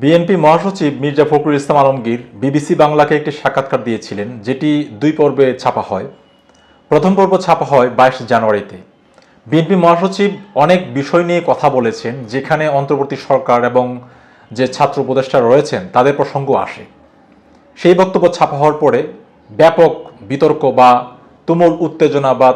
BNP মহাসচিব Mirza Fakhrul Islam Alamgir BBC বাংলাকে একটি সাক্ষাৎকার দিয়েছিলেন, যেটি দুই পর্বে ছাপা হয়। প্রথম পর্ব ছাপা হয় বাইশ জানুয়ারিতে। বিএনপি মহাসচিব অনেক বিষয় নিয়ে কথা বলেছেন, যেখানে অন্তর্বর্তী সরকার এবং যে ছাত্র উপদেষ্টা রয়েছেন, তাদের প্রসঙ্গ আসে। সেই বক্তব্য ছাপা হওয়ার পরে ব্যাপক বিতর্ক বা তুমুল উত্তেজনা বা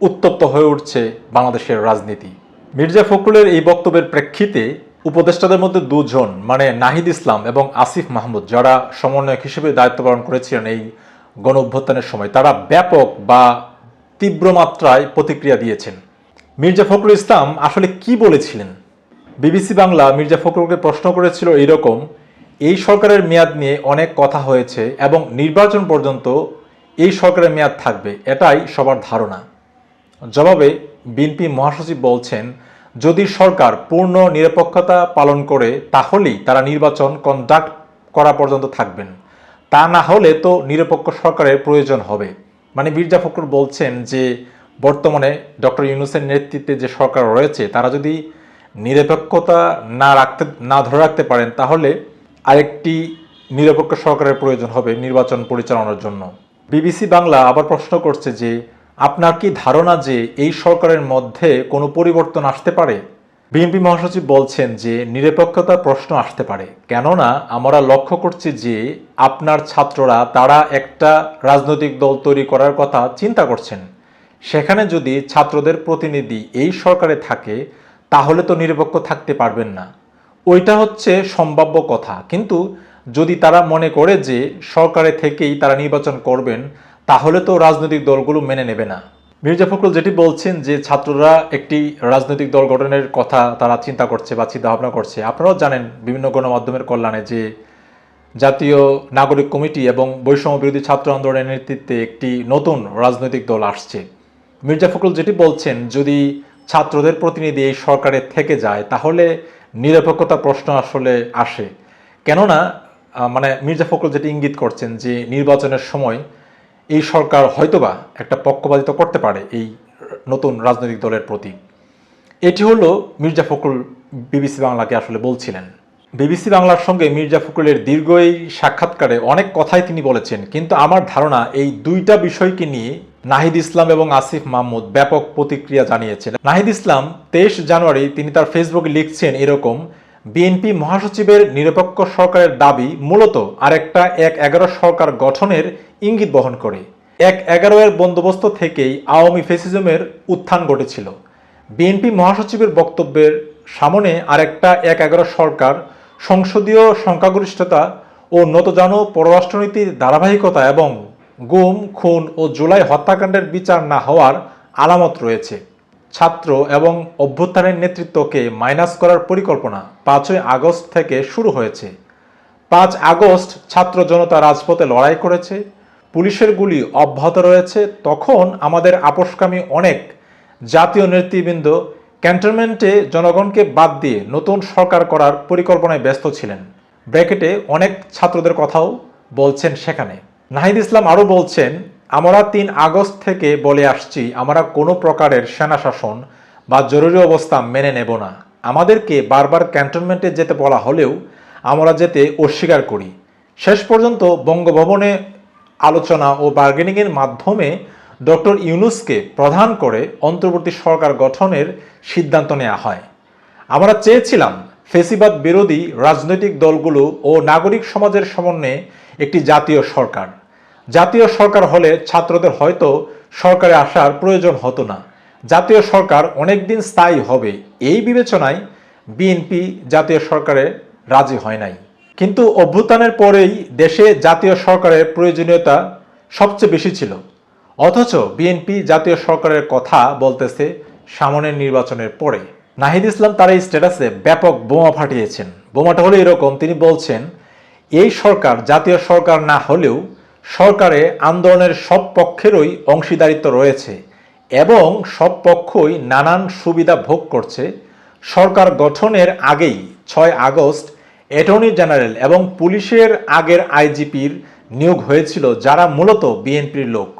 উত্তপ্ত হয়ে উঠছে বাংলাদেশের রাজনীতি। মির্জা ফখরুলের এই বক্তব্যের প্রেক্ষিতে উপদেষ্টাদের মধ্যে দুজন মানে নাহিদ ইসলাম এবং আসিফ মাহমুদ, যারা সমন্বয়ক হিসেবে দায়িত্ব পালন করেছিলেন এই গণ অভ্যুত্থানের সময়, তারা ব্যাপক বা তীব্র মাত্রায় প্রতিক্রিয়া দিয়েছেন। মির্জা ফখরুল ইসলাম আসলে কি বলেছিলেন? বিবিসি বাংলা মির্জা ফখরুলকে প্রশ্ন করেছিল এইরকম, এই সরকারের মেয়াদ নিয়ে অনেক কথা হয়েছে এবং নির্বাচন পর্যন্ত এই সরকারের মেয়াদ থাকবে, এটাই সবার ধারণা। জবাবে বিএনপি মহাসচিব বলছেন যদি সরকার পূর্ণ নিরপেক্ষতা পালন করে, তাহলেই তারা নির্বাচন কন্ডাক্ট করা পর্যন্ত থাকবেন। তা না হলে তো নিরপেক্ষ সরকারের প্রয়োজন হবে। মানে মির্জা ফখরুল বলছেন যে, বর্তমানে ডক্টর ইউনুসের নেতৃত্বে যে সরকার রয়েছে, তারা যদি নিরপেক্ষতা না রাখতে, না ধরে রাখতে পারেন, তাহলে আরেকটি নিরপেক্ষ সরকারের প্রয়োজন হবে নির্বাচন পরিচালনার জন্য। বিবিসি বাংলা আবার প্রশ্ন করছে যে আপনার কি ধারণা যে এই সরকারের মধ্যে কোনো পরিবর্তন আসতে পারে? বিএনপি মহাসচিব বলছেন যে নিরপেক্ষতার প্রশ্ন আসতে পারে। কেননা, আমরা লক্ষ্য করছি যে আপনার ছাত্ররা, তারা একটা রাজনৈতিক দল তৈরি করার কথা চিন্তা করছেন। সেখানে যদি ছাত্রদের প্রতিনিধি এই সরকারে থাকে, তাহলে তো নিরপেক্ষ থাকতে পারবেন না। ওইটা হচ্ছে সম্ভাব্য কথা। কিন্তু যদি তারা মনে করে যে সরকারে থেকেই তারা নির্বাচন করবেন তাহলে তো রাজনৈতিক দলগুলো মেনে নেবে না। মির্জা ফখরুল যেটি বলছেন যে ছাত্ররা একটি রাজনৈতিক দল গঠনের কথা তারা চিন্তা করছে বা চিন্তা ভাবনা করছে, আপনারাও জানেন বিভিন্ন গণমাধ্যমের কল্যাণে যে জাতীয় নাগরিক কমিটি এবং বৈষম্য বিরোধী ছাত্র আন্দোলনের নেতৃত্বে একটি নতুন রাজনৈতিক দল আসছে। মির্জা ফখরুল যেটি বলছেন, যদি ছাত্রদের প্রতিনিধি এই সরকারে থেকে যায়, তাহলে নিরপেক্ষতা প্রশ্ন আসলে আসে। কেননা মানে মির্জা ফখরুল যেটি ইঙ্গিত করছেন যে নির্বাচনের সময় এই সরকার হয়তোবা একটা পক্ষপাতিত্ব করতে পারে এই নতুন রাজনৈতিক দলের প্রতি। এটি হলো মির্জা ফখরুল বিবিসি বাংলাকে আসলে বলছিলেন। বিবিসি বাংলার সঙ্গে মির্জা ফখরুলের দীর্ঘ এই সাক্ষাৎকারে অনেক কথাই তিনি বলেছেন, কিন্তু আমার ধারণা এই দুইটা বিষয়কে নিয়ে নাহিদ ইসলাম এবং আসিফ মাহমুদ ব্যাপক প্রতিক্রিয়া জানিয়েছেন। নাহিদ ইসলাম তেইশ জানুয়ারি তিনি তার ফেসবুকে লিখছেন এরকম বিএনপি মহাসচিবের নিরপেক্ষ সরকারের দাবি মূলত আরেকটা এক এগারো সরকার গঠনের ইঙ্গিত বহন করে। এক এগারো এর বন্দোবস্ত থেকেই আওয়ামী ফেসিজমের উত্থান ঘটেছিল। বিএনপি মহাসচিবের বক্তব্যের সামনে আরেকটা এক এগারো সরকার সংসদীয় সংখ্যাগরিষ্ঠতা ও নতজানো পররাষ্ট্রনীতির ধারাবাহিকতা এবং গুম, খুন ও জুলাই হত্যাকাণ্ডের বিচার না হওয়ার আলামত রয়েছে। ছাত্র এবং অভ্যুত্থানের নেতৃত্বকে মাইনাস করার পরিকল্পনা পাঁচই আগস্ট থেকে শুরু হয়েছে। পাঁচ আগস্ট ছাত্র জনতা রাজপথে লড়াই করেছে, পুলিশের গুলি অব্যাহত রয়েছে, তখন আমাদের আপোষকামী অনেক জাতীয় নেতৃবৃন্দ ক্যান্টনমেন্টে জনগণকে বাদ দিয়ে নতুন সরকার করার পরিকল্পনায় ব্যস্ত ছিলেন। ব্র্যাকেটে অনেক ছাত্রদের কথাও বলছেন সেখানে। নাহিদ ইসলাম আরও বলছেন আমরা তিন আগস্ট থেকে বলে আসছি, আমরা কোনো প্রকারের সেনা শাসন বা জরুরি অবস্থা মেনে নেব না। আমাদেরকে বারবার ক্যান্টনমেন্টে যেতে বলা হলেও আমরা যেতে অস্বীকার করি। শেষ পর্যন্ত বঙ্গভবনে আলোচনা ও বার্গেনিংয়ের মাধ্যমে ডক্টর ইউনুসকে প্রধান করে অন্তর্বর্তী সরকার গঠনের সিদ্ধান্ত নেওয়া হয়। আমরা চেয়েছিলাম ফেসিবাদ বিরোধী রাজনৈতিক দলগুলো ও নাগরিক সমাজের সমন্বয়ে একটি জাতীয় সরকার। জাতীয় সরকার হলে ছাত্রদের হয়তো সরকারে আসার প্রয়োজন হতো না। জাতীয় সরকার অনেকদিন স্থায়ী হবে, এই বিবেচনায় বিএনপি জাতীয় সরকারে রাজি হয় নাই। কিন্তু অভ্যুত্থানের পরেই দেশে জাতীয় সরকারের প্রয়োজনীয়তা সবচেয়ে বেশি ছিল। অথচ বিএনপি জাতীয় সরকারের কথা বলতেছে সামনের নির্বাচনের পরে। নাহিদ ইসলাম তার এই স্ট্যাটাসে ব্যাপক বোমা ফাটিয়েছেন। বোমাটা হলো এরকম, তিনি বলছেন, এই সরকার জাতীয় সরকার না হলেও সরকারে আন্দোলনের সব পক্ষেরই অংশীদারিত্ব রয়েছে এবং সব পক্ষই নানান সুবিধা ভোগ করছে। সরকার গঠনের আগেই ছয় আগস্ট অ্যাটর্নি জেনারেল এবং পুলিশের আগের আইজিপির নিয়োগ হয়েছিল যারা মূলত বিএনপির লোক।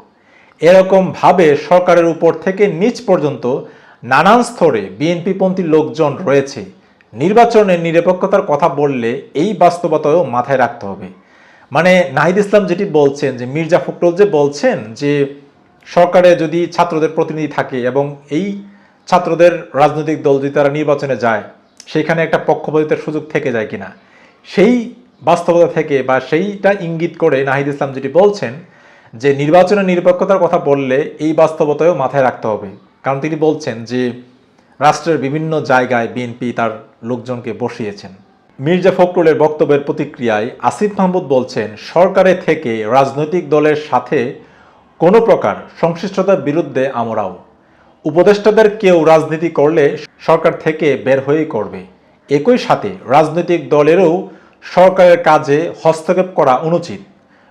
এরকমভাবে সরকারের উপর থেকে নিচ পর্যন্ত নানান স্তরে বিএনপিপন্থী লোকজন রয়েছে। নির্বাচনের নিরপেক্ষতার কথা বললে এই বাস্তবতাও মাথায় রাখতে হবে। মানে নাহিদ ইসলাম যেটি বলছেন, যে মির্জা ফখরুল যে বলছেন যে সরকারে যদি ছাত্রদের প্রতিনিধি থাকে এবং এই ছাত্রদের রাজনৈতিক দল যদি তারা নির্বাচনে যায়, সেখানে একটা পক্ষপাতিত্বের সুযোগ থেকে যায় কিনা? সেই বাস্তবতা থেকে বা সেইটা ইঙ্গিত করে নাহিদ ইসলাম যেটি বলছেন, যে নির্বাচনের নিরপেক্ষতার কথা বললে এই বাস্তবতায়ও মাথায় রাখতে হবে। কারণ তিনি বলছেন যে রাষ্ট্রের বিভিন্ন জায়গায় বিএনপি তার লোকজনকে বসিয়েছেন। মির্জা ফখরুলের বক্তব্যের প্রতিক্রিয়ায় আসিফ মাহমুদ বলছেন সরকারের থেকে রাজনৈতিক দলের সাথে কোনো প্রকার সংশ্লিষ্টতার বিরুদ্ধে আমরাও। উপদেষ্টাদের কেউ রাজনীতি করলে সরকার থেকে বের হয়েই করবে। একই সাথে রাজনৈতিক দলেরও সরকারের কাজে হস্তক্ষেপ করা অনুচিত।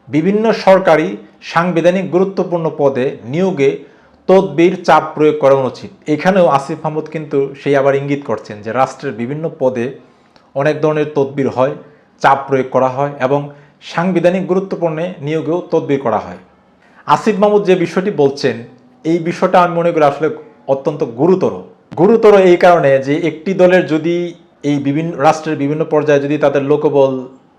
বিভিন্ন সরকারি সাংবিধানিক গুরুত্বপূর্ণ পদে নিয়োগে তদবির চাপ প্রয়োগ করা অনুচিত। এখানেও আসিফ মাহমুদ কিন্তু সেই আবার ইঙ্গিত করছেন যে, রাষ্ট্রের বিভিন্ন পদে অনেক ধরনের তদবির হয়, চাপ প্রয়োগ করা হয় এবং সাংবিধানিক গুরুত্বপূর্ণ নিয়োগেও তদবির করা হয়। আসিফ মাহমুদ যে বিষয়টি বলছেন, এই বিষয়টা আমি মনে করি আসলে অত্যন্ত গুরুতর। গুরুতর এই কারণে যে একটি দলের যদি এই বিভিন্ন, রাষ্ট্রের বিভিন্ন পর্যায়ে যদি তাদের লোকবল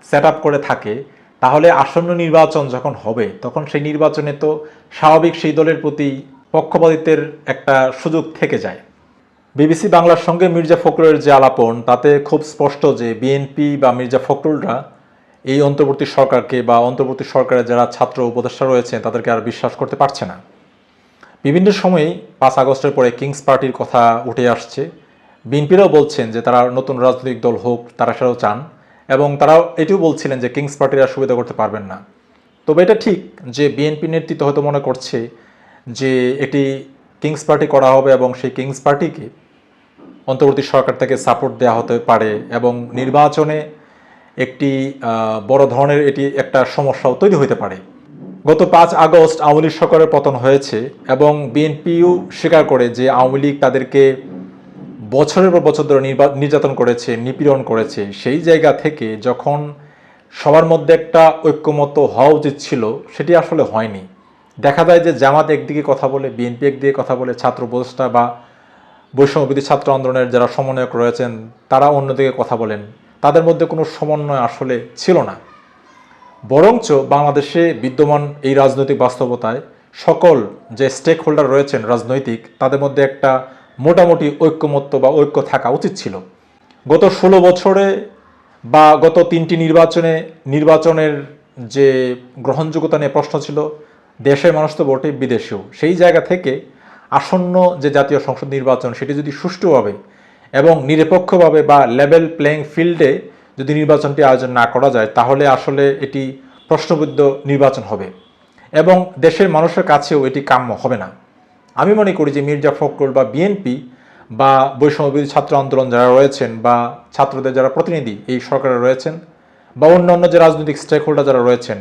সেট করে থাকে, তাহলে আসন্ন নির্বাচন যখন হবে, তখন সেই নির্বাচনে তো স্বাভাবিক সেই দলের প্রতি পক্ষপাতিত্বের একটা সুযোগ থেকে যায়। বিবিসি বাংলার সঙ্গে মির্জা ফখরুলের যে আলাপন, তাতে খুব স্পষ্ট যে বিএনপি বা মির্জা ফখরুলরা এই অন্তর্বর্তী সরকারকে বা অন্তর্বর্তী সরকারের যারা ছাত্র উপদেষ্টা রয়েছেন, তাদেরকে আর বিশ্বাস করতে পারছে না। বিভিন্ন সময়েই পাঁচ আগস্টের পরে কিংস পার্টির কথা উঠে আসছে। বিএনপিরাও বলছেন যে তারা নতুন রাজনৈতিক দল হোক, তারা সেটাও চান এবং তারাও এটিও বলছিলেন যে কিংস পার্টিরা সুবিধা করতে পারবেন না। তবে এটা ঠিক যে বিএনপি নেতৃত্ব হয়তো মনে করছে যে এটি কিংস পার্টি করা হবে এবং সেই কিংস পার্টিকে অন্তর্বর্তী সরকার থেকে সাপোর্ট দেওয়া হতে পারে এবং নির্বাচনে একটি বড় ধরনের এটি একটা সমস্যাও তৈরি হতে পারে। গত পাঁচ আগস্ট আওয়ামী লীগ সরকারের পতন হয়েছে এবং বিএনপিও স্বীকার করে যে আওয়ামী লীগ তাদেরকে বছরের পর বছর ধরে নির্যাতন করেছে, নিপীড়ন করেছে। সেই জায়গা থেকে যখন সবার মধ্যে একটা ঐক্যমত হওয়া উচিত ছিল, সেটি আসলে হয়নি। দেখা যায় যে জামাত একদিকে কথা বলে, বিএনপি একদিকে কথা বলে, ছাত্র উপদেষ্টা বা বৈষম্যবিধি ছাত্র আন্দোলনের যারা সমন্বয়ক রয়েছেন, তারা অন্যদিকে কথা বলেন। তাদের মধ্যে কোনো সমন্বয় আসলে ছিল না। বরঞ্চ বাংলাদেশে বিদ্যমান এই রাজনৈতিক বাস্তবতায় সকল যে স্টেক হোল্ডার রয়েছেন রাজনৈতিক, তাদের মধ্যে একটা মোটামুটি ঐক্যমত্য বা ঐক্য থাকা উচিত ছিল। গত ষোলো বছরে বা গত তিনটি নির্বাচনে, নির্বাচনের যে গ্রহণযোগ্যতা নিয়ে প্রশ্ন ছিল, দেশের মানুষ তো বটে বিদেশেও। সেই জায়গা থেকে আসন্ন যে জাতীয় সংসদ নির্বাচন সেটি যদি সুষ্ঠুভাবে এবং নিরপেক্ষভাবে বা লেভেল প্লেইং ফিল্ডে যদি নির্বাচনটি আয়োজন না করা যায়, তাহলে আসলে এটি প্রশ্নবিদ্ধ নির্বাচন হবে এবং দেশের মানুষের কাছেও এটি কাম্য হবে না। আমি মনে করি যে মির্জা ফখরুল বা বিএনপি বা বৈষম্যবিরোধী ছাত্র আন্দোলন যারা রয়েছেন বা ছাত্রদের যারা প্রতিনিধি এই সরকারে রয়েছেন বা অন্যান্য যে রাজনৈতিক স্টেক হোল্ডার যারা রয়েছেন,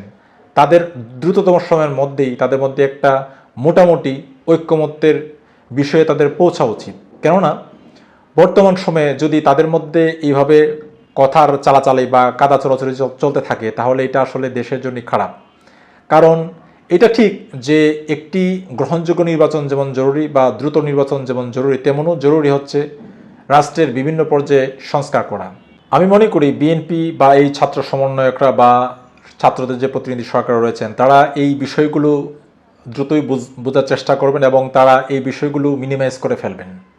তাদের দ্রুততম সময়ের মধ্যেই, তাদের মধ্যে একটা মোটামুটি ঐক্যমত্যের বিষয়ে তাদের পৌঁছা উচিত। কেননা, বর্তমান সময়ে যদি তাদের মধ্যে এইভাবে কথার চালাচালি বা কাদা চলাচলি চল- চলতে থাকে, তাহলে এটা আসলে দেশের জন্য খারাপ। কারণ, এটা ঠিক যে একটি গ্রহণযোগ্য নির্বাচন যেমন জরুরি বা দ্রুত নির্বাচন যেমন জরুরি, তেমনও জরুরি হচ্ছে রাষ্ট্রের বিভিন্ন পর্যায়ে সংস্কার করা। আমি মনে করি বিএনপি বা এই ছাত্র সমন্বয়করা বা ছাত্রদের যে প্রতিনিধি সরকার রয়েছেন, তারা এই বিষয়গুলো দ্রুতই বুঝ- বোঝার চেষ্টা করবেন এবং তারা এই বিষয়গুলো মিনিমাইজ করে ফেলবেন।